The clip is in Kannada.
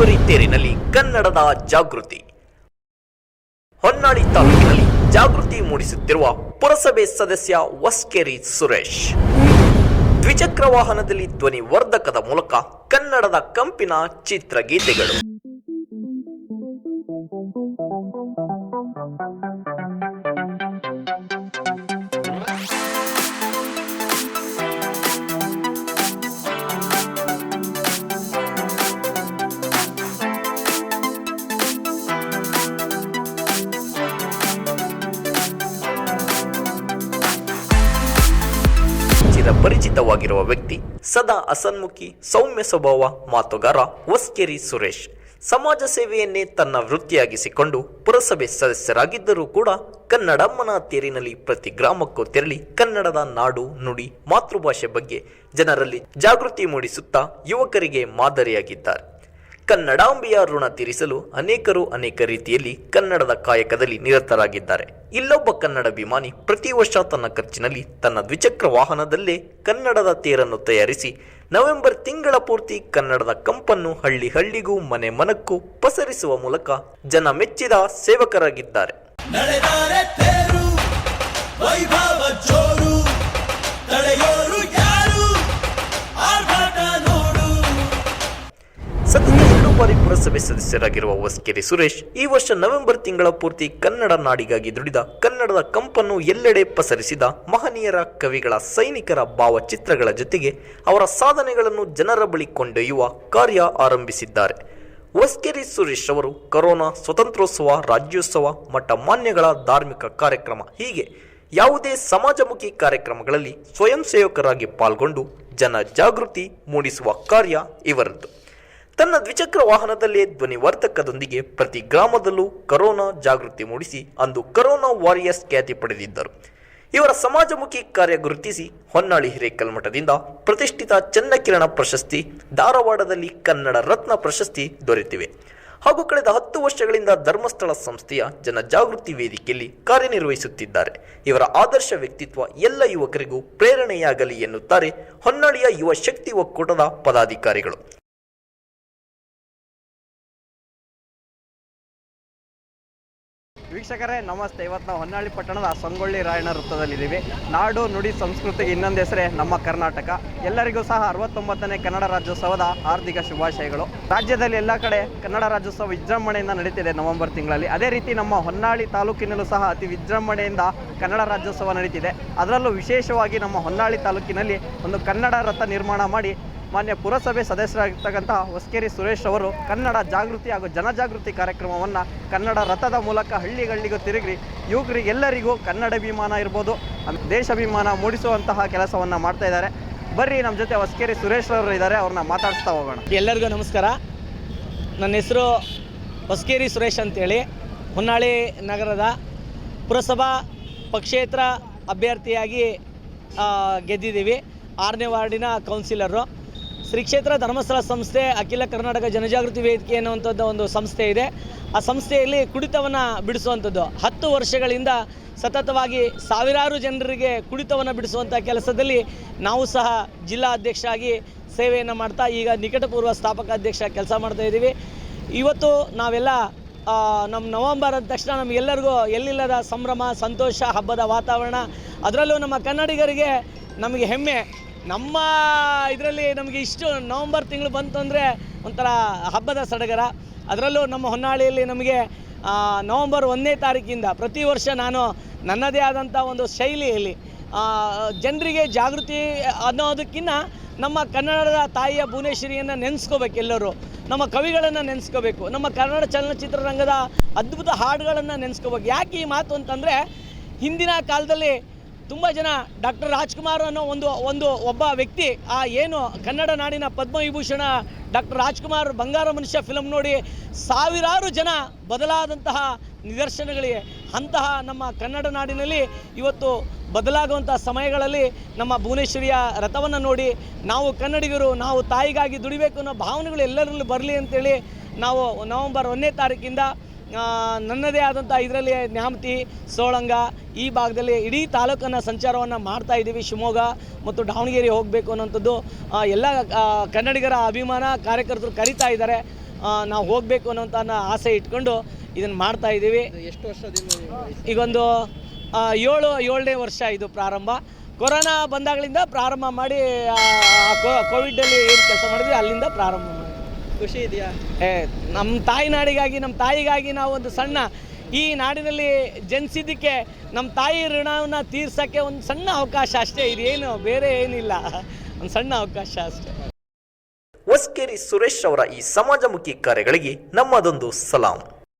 ಭುವನೇಶ್ವರಿ ತೇರಿನಲ್ಲಿ ಕನ್ನಡದ ಜಾಗೃತಿ. ಹೊನ್ನಾಳಿ ತಾಲೂಕಿನಲ್ಲಿ ಜಾಗೃತಿ ಮೂಡಿಸುತ್ತಿರುವ ಪುರಸಭೆ ಸದಸ್ಯ ವಸ್ಕೇರಿ ಸುರೇಶ್. ದ್ವಿಚಕ್ರ ವಾಹನದಲ್ಲಿ ಧ್ವನಿ ವರ್ಧಕದ ಮೂಲಕ ಕನ್ನಡದ ಕಂಪಿನ ಚಿತ್ರಗೀತೆಗಳು. ಚಿರಪರಿಚಿತವಾಗಿರುವ ವ್ಯಕ್ತಿ ಸದಾ ಅಸನ್ಮುಖಿ, ಸೌಮ್ಯ ಸ್ವಭಾವ, ಮಾತುಗಾರ ವಸ್ಕೇರಿ ಸುರೇಶ್. ಸಮಾಜ ಸೇವೆಯನ್ನೇ ತನ್ನ ವೃತ್ತಿಯಾಗಿಸಿಕೊಂಡು ಪುರಸಭೆ ಸದಸ್ಯರಾಗಿದ್ದರೂ ಕೂಡ ಕನ್ನಡಮ್ಮನ ತೇರಿನಲ್ಲಿ ಪ್ರತಿ ಗ್ರಾಮಕ್ಕೂ ತೆರಳಿ ಕನ್ನಡದ ನಾಡು, ನುಡಿ, ಮಾತೃಭಾಷೆ ಬಗ್ಗೆ ಜನರಲ್ಲಿ ಜಾಗೃತಿ ಮೂಡಿಸುತ್ತಾ ಯುವಕರಿಗೆ ಮಾದರಿಯಾಗಿದ್ದಾರೆ. ಕನ್ನಡಾಂಬೆಯ ಋಣ ತೀರಿಸಲು ಅನೇಕರು ಅನೇಕ ರೀತಿಯಲ್ಲಿ ಕನ್ನಡದ ಕಾಯಕದಲ್ಲಿ ನಿರತರಾಗಿದ್ದಾರೆ. ಇಲ್ಲೊಬ್ಬ ಕನ್ನಡ ಅಭಿಮಾನಿ ಪ್ರತಿ ವರ್ಷ ತನ್ನ ಖರ್ಚಿನಲ್ಲಿ ತನ್ನ ದ್ವಿಚಕ್ರ ವಾಹನದಲ್ಲೇ ಕನ್ನಡದ ತೇರನ್ನು ತಯಾರಿಸಿ ನವೆಂಬರ್ ತಿಂಗಳ ಪೂರ್ತಿ ಕನ್ನಡದ ಕಂಪನ್ನು ಹಳ್ಳಿ ಹಳ್ಳಿಗೂ ಮನೆ ಮನಕ್ಕೂ ಪಸರಿಸುವ ಮೂಲಕ ಜನ ಮೆಚ್ಚಿದ ಸೇವಕರಾಗಿದ್ದಾರೆ. ಪುರಸಭೆ ಸದಸ್ಯರಾಗಿರುವ ಹೊಸಕೆರೆ ಸುರೇಶ್ ಈ ವರ್ಷ ನವೆಂಬರ್ ತಿಂಗಳ ಪೂರ್ತಿ ಕನ್ನಡ ನಾಡಿಗಾಗಿ ದುಡಿದ ಕನ್ನಡದ ಕಂಪನ್ನು ಎಲ್ಲೆಡೆ ಪಸರಿಸಿದ ಮಹನೀಯರ ಕವಿಗಳ ಸೈನಿಕರ ಭಾವಚಿತ್ರಗಳ ಜೊತೆಗೆ ಅವರ ಸಾಧನೆಗಳನ್ನು ಜನರ ಬಳಿ ಕೊಂಡೊಯ್ಯುವ ಕಾರ್ಯ ಆರಂಭಿಸಿದ್ದಾರೆ. ಹೊಸಕೆರೆ ಸುರೇಶ್ ಅವರು ಕರೋನಾ ಸ್ವತಂತ್ರೋತ್ಸವ, ರಾಜ್ಯೋತ್ಸವ ಮಟ್ಟ ಮಾನ್ಯಗಳ ಧಾರ್ಮಿಕ ಕಾರ್ಯಕ್ರಮ ಹೀಗೆ ಯಾವುದೇ ಸಮಾಜಮುಖಿ ಕಾರ್ಯಕ್ರಮಗಳಲ್ಲಿ ಸ್ವಯಂ ಸೇವಕರಾಗಿ ಪಾಲ್ಗೊಂಡು ಜನ ಜಾಗೃತಿ ಮೂಡಿಸುವ ಕಾರ್ಯ ಇವರದ್ದು. ತನ್ನ ದ್ವಿಚಕ್ರ ವಾಹನದಲ್ಲೇ ಧ್ವನಿವರ್ತಕದೊಂದಿಗೆ ಪ್ರತಿ ಗ್ರಾಮದಲ್ಲೂ ಕರೋನಾ ಜಾಗೃತಿ ಮೂಡಿಸಿ ಅಂದು ಕರೋನಾ ವಾರಿಯರ್ಸ್ ಖ್ಯಾತಿ ಪಡೆದಿದ್ದರು. ಇವರ ಸಮಾಜಮುಖಿ ಕಾರ್ಯ ಗುರುತಿಸಿ ಹೊನ್ನಾಳಿ ಹಿರೇಕಲ್ಮಠದಿಂದ ಪ್ರತಿಷ್ಠಿತ ಚನ್ನಕಿರಣ ಪ್ರಶಸ್ತಿ, ಧಾರವಾಡದಲ್ಲಿ ಕನ್ನಡ ರತ್ನ ಪ್ರಶಸ್ತಿ ದೊರೆತಿವೆ. ಹಾಗೂ ಕಳೆದ ಹತ್ತು ವರ್ಷಗಳಿಂದ ಧರ್ಮಸ್ಥಳ ಸಂಸ್ಥೆಯ ಜನಜಾಗೃತಿ ವೇದಿಕೆಯಲ್ಲಿ ಕಾರ್ಯನಿರ್ವಹಿಸುತ್ತಿದ್ದಾರೆ. ಇವರ ಆದರ್ಶ ವ್ಯಕ್ತಿತ್ವ ಎಲ್ಲ ಯುವಕರಿಗೂ ಪ್ರೇರಣೆಯಾಗಲಿ ಎನ್ನುತ್ತಾರೆ ಹೊನ್ನಾಳಿಯ ಯುವ ಶಕ್ತಿ ಒಕ್ಕೂಟದ ಪದಾಧಿಕಾರಿಗಳು. ವೀಕ್ಷಕರೇ, ನಮಸ್ತೆ. ಇವತ್ತು ನಾವು ಹೊನ್ನಾಳಿ ಪಟ್ಟಣದ ಸಂಗೊಳ್ಳಿ ರಾಯಣ್ಣ ವೃತ್ತದಲ್ಲಿದ್ದೀವಿ. ನಾಡು ನುಡಿ ಸಂಸ್ಕೃತಿಗೆ ಇನ್ನೊಂದು ಹೆಸರೇ ನಮ್ಮ ಕರ್ನಾಟಕ. ಎಲ್ಲರಿಗೂ ಸಹ ಅರವತ್ತೊಂಬತ್ತನೇ ಕನ್ನಡ ರಾಜ್ಯೋತ್ಸವದ ಹಾರ್ದಿಕ ಶುಭಾಶಯಗಳು. ರಾಜ್ಯದಲ್ಲಿ ಎಲ್ಲ ಕಡೆ ಕನ್ನಡ ರಾಜ್ಯೋತ್ಸವ ವಿಜೃಂಭಣೆಯಿಂದ ನಡೀತಿದೆ ನವೆಂಬರ್ ತಿಂಗಳಲ್ಲಿ. ಅದೇ ರೀತಿ ನಮ್ಮ ಹೊನ್ನಾಳಿ ತಾಲೂಕಿನಲ್ಲೂ ಸಹ ಅತಿ ವಿಜೃಂಭಣೆಯಿಂದ ಕನ್ನಡ ರಾಜ್ಯೋತ್ಸವ ನಡೀತಿದೆ. ಅದರಲ್ಲೂ ವಿಶೇಷವಾಗಿ ನಮ್ಮ ಹೊನ್ನಾಳಿ ತಾಲೂಕಿನಲ್ಲಿ ಒಂದು ಕನ್ನಡ ರಥ ನಿರ್ಮಾಣ ಮಾಡಿ ಮಾನ್ಯ ಪುರಸಭೆ ಸದಸ್ಯರಾಗಿರ್ತಕ್ಕಂತಹ ಹೊಸ್ಕೇರಿ ಸುರೇಶ್ ಅವರು ಕನ್ನಡ ಜಾಗೃತಿ ಹಾಗೂ ಜನಜಾಗೃತಿ ಕಾರ್ಯಕ್ರಮವನ್ನು ಕನ್ನಡ ರಥದ ಮೂಲಕ ಹಳ್ಳಿಗಳಿಗೂ ತಿರುಗಿ ಯುವಕರಿಗೆಲ್ಲರಿಗೂ ಕನ್ನಡಾಭಿಮಾನ ಇರ್ಬೋದು ದೇಶಾಭಿಮಾನ ಮೂಡಿಸುವಂತಹ ಕೆಲಸವನ್ನು ಮಾಡ್ತಾ ಇದ್ದಾರೆ. ಬರ್ರಿ ನಮ್ಮ ಜೊತೆ ಹೊಸ್ಕೇರಿ ಸುರೇಶ್ ಅವರು ಇದ್ದಾರೆ, ಅವ್ರನ್ನ ಮಾತಾಡಿಸ್ತಾ ಹೋಗೋಣ. ಎಲ್ಲರಿಗೂ ನಮಸ್ಕಾರ. ನನ್ನ ಹೆಸರು ಹೊಸಕೇರಿ ಸುರೇಶ್ ಅಂತೇಳಿ. ಹೊನ್ನಾಳಿ ನಗರದ ಪುರಸಭಾ ಪಕ್ಷೇತರ ಅಭ್ಯರ್ಥಿಯಾಗಿ ಗೆದ್ದಿದ್ದೀವಿ. ಆರನೇ ವಾರ್ಡಿನ ಕೌನ್ಸಿಲರು. ಶ್ರೀ ಕ್ಷೇತ್ರ ಧರ್ಮಸ್ಥಳ ಸಂಸ್ಥೆ ಅಖಿಲ ಕರ್ನಾಟಕ ಜನಜಾಗೃತಿ ವೇದಿಕೆ ಅನ್ನುವಂಥದ್ದು ಒಂದು ಸಂಸ್ಥೆ ಇದೆ. ಆ ಸಂಸ್ಥೆಯಲ್ಲಿ ಕುಡಿತವನ್ನು ಬಿಡಿಸುವಂಥದ್ದು. ಹತ್ತು ವರ್ಷಗಳಿಂದ ಸತತವಾಗಿ ಸಾವಿರಾರು ಜನರಿಗೆ ಕುಡಿತವನ್ನು ಬಿಡಿಸುವಂಥ ಕೆಲಸದಲ್ಲಿ ನಾವು ಸಹ ಜಿಲ್ಲಾ ಅಧ್ಯಕ್ಷ ಆಗಿ ಸೇವೆಯನ್ನು ಮಾಡ್ತಾ ಈಗ ನಿಕಟಪೂರ್ವ ಸ್ಥಾಪಕ ಅಧ್ಯಕ್ಷ ಕೆಲಸ ಮಾಡ್ತಾ ಇದ್ದೀವಿ. ಇವತ್ತು ನಾವೆಲ್ಲ ನಮ್ಮ ನವಂಬರ್ ಅಂದ ತಕ್ಷಣ ನಮಗೆಲ್ಲರಿಗೂ ಎಲ್ಲಿಲ್ಲದ ಸಂಭ್ರಮ, ಸಂತೋಷ, ಹಬ್ಬದ ವಾತಾವರಣ, ಅದರಲ್ಲೂ ನಮ್ಮ ಕನ್ನಡಿಗರಿಗೆ ನಮಗೆ ಹೆಮ್ಮೆ. ನಮ್ಮ ಇದರಲ್ಲಿ ನಮಗೆ ಇಷ್ಟು ನವಂಬರ್ ತಿಂಗಳು ಬಂತು ಅಂದರೆ ಒಂಥರ ಹಬ್ಬದ ಸಡಗರ. ಅದರಲ್ಲೂ ನಮ್ಮ ಹೊನ್ನಾಳಿಯಲ್ಲಿ ನಮಗೆ ನವಂಬರ್ ಒಂದನೇ ತಾರೀಕಿಂದ ಪ್ರತಿ ವರ್ಷ ನಾನು ನನ್ನದೇ ಆದಂಥ ಒಂದು ಶೈಲಿಯಲ್ಲಿ ಜನರಿಗೆ ಜಾಗೃತಿ ಅನ್ನೋದಕ್ಕಿಂತ ನಮ್ಮ ಕನ್ನಡದ ತಾಯಿಯ ಭುವನೇಶ್ವರಿಯನ್ನು ನೆನೆಸ್ಕೋಬೇಕು ಎಲ್ಲರೂ. ನಮ್ಮ ಕವಿಗಳನ್ನು ನೆನೆಸ್ಕೋಬೇಕು. ನಮ್ಮ ಕನ್ನಡ ಚಲನಚಿತ್ರರಂಗದ ಅದ್ಭುತ ಹಾಡುಗಳನ್ನು ನೆನೆಸ್ಕೋಬೇಕು. ಯಾಕೆ ಈ ಮಾತು ಅಂತಂದರೆ, ಹಿಂದಿನ ಕಾಲದಲ್ಲಿ ತುಂಬ ಜನ ಡಾಕ್ಟರ್ ರಾಜ್ಕುಮಾರ್ ಅನ್ನೋ ಒಂದು ಒಂದು ಒಬ್ಬ ವ್ಯಕ್ತಿ, ಆ ಏನು ಕನ್ನಡ ನಾಡಿನ ಪದ್ಮವಿಭೂಷಣ ಡಾಕ್ಟರ್ ರಾಜ್ಕುಮಾರ್ ಬಂಗಾರ ಮನುಷ್ಯ ಫಿಲಮ್ ನೋಡಿ ಸಾವಿರಾರು ಜನ ಬದಲಾದಂತಹ ನಿದರ್ಶನಗಳಿವೆ ಅಂತಹ ನಮ್ಮ ಕನ್ನಡ ನಾಡಿನಲ್ಲಿ ಇವತ್ತು ಬದಲಾಗುವಂಥ ಸಮಯಗಳಲ್ಲಿ ನಮ್ಮ ಭುವನೇಶ್ವರಿಯ ರಥವನ್ನು ನೋಡಿ ನಾವು ಕನ್ನಡಿಗರು, ನಾವು ತಾಯಿಗಾಗಿ ದುಡಿಬೇಕು ಅನ್ನೋ ಭಾವನೆಗಳು ಎಲ್ಲರಲ್ಲೂ ಬರಲಿ ಅಂತೇಳಿ ನಾವು ನವಂಬರ್ ಒಂದನೇ ತಾರೀಕಿಂದ ನನ್ನದೇ ಆದಂಥ ಇದರಲ್ಲಿ ನ್ಯಾಮತಿ ಸೋಳಂಗ ಈ ಭಾಗದಲ್ಲಿ ಇಡೀ ತಾಲೂಕನ್ನು ಸಂಚಾರವನ್ನು ಮಾಡ್ತಾ ಇದ್ದೀವಿ ಶಿವಮೊಗ್ಗ ಮತ್ತು ದಾವಣಗೆರೆ ಹೋಗಬೇಕು ಅನ್ನೋಂಥದ್ದು. ಎಲ್ಲ ಕನ್ನಡಿಗರ ಅಭಿಮಾನ ಕಾರ್ಯಕರ್ತರು ಕರಿತಾ ಇದ್ದಾರೆ. ನಾವು ಹೋಗಬೇಕು ಅನ್ನೋಂಥ ಆಸೆ ಇಟ್ಕೊಂಡು ಇದನ್ನು ಮಾಡ್ತಾ ಇದ್ದೀವಿ. ಎಷ್ಟು ವರ್ಷದಿಂದ ಈಗೊಂದು ಏಳು ಏಳನೇ ವರ್ಷ ಇದು ಪ್ರಾರಂಭ. ಕೊರೋನಾ ಬಂದಾಗಲಿಂದ ಪ್ರಾರಂಭ ಮಾಡಿ ಕೋವಿಡಲ್ಲಿ ಏನು ಕೆಲಸ ಮಾಡಿದ್ವಿ ಅಲ್ಲಿಂದ ಪ್ರಾರಂಭ ಖುಷಿ ಇದೆಯಾ? ಏ ನಮ್ಮ ತಾಯಿ ನಾಡಿಗಾಗಿ ನಮ್ಮ ತಾಯಿಗಾಗಿ ನಾವು ಒಂದು ಸಣ್ಣ ಈ ನಾಡಿನಲ್ಲಿ ಜನಿಸಿದ್ದಕ್ಕೆ ನಮ್ಮ ತಾಯಿ ಋಣವನ್ನು ತೀರ್ಸೋಕ್ಕೆ ಒಂದು ಸಣ್ಣ ಅವಕಾಶ ಅಷ್ಟೇ ಇದೇನು ಬೇರೆ ಏನಿಲ್ಲ. ಒಂದು ಸಣ್ಣ ಅವಕಾಶ ಅಷ್ಟೇ. ಹೊಸ್ಕೇರಿ ಸುರೇಶ್ ಅವರ ಈ ಸಮಾಜಮುಖಿ ಕಾರ್ಯಗಳಿಗೆ ನಮ್ಮದೊಂದು ಸಲಾಂ.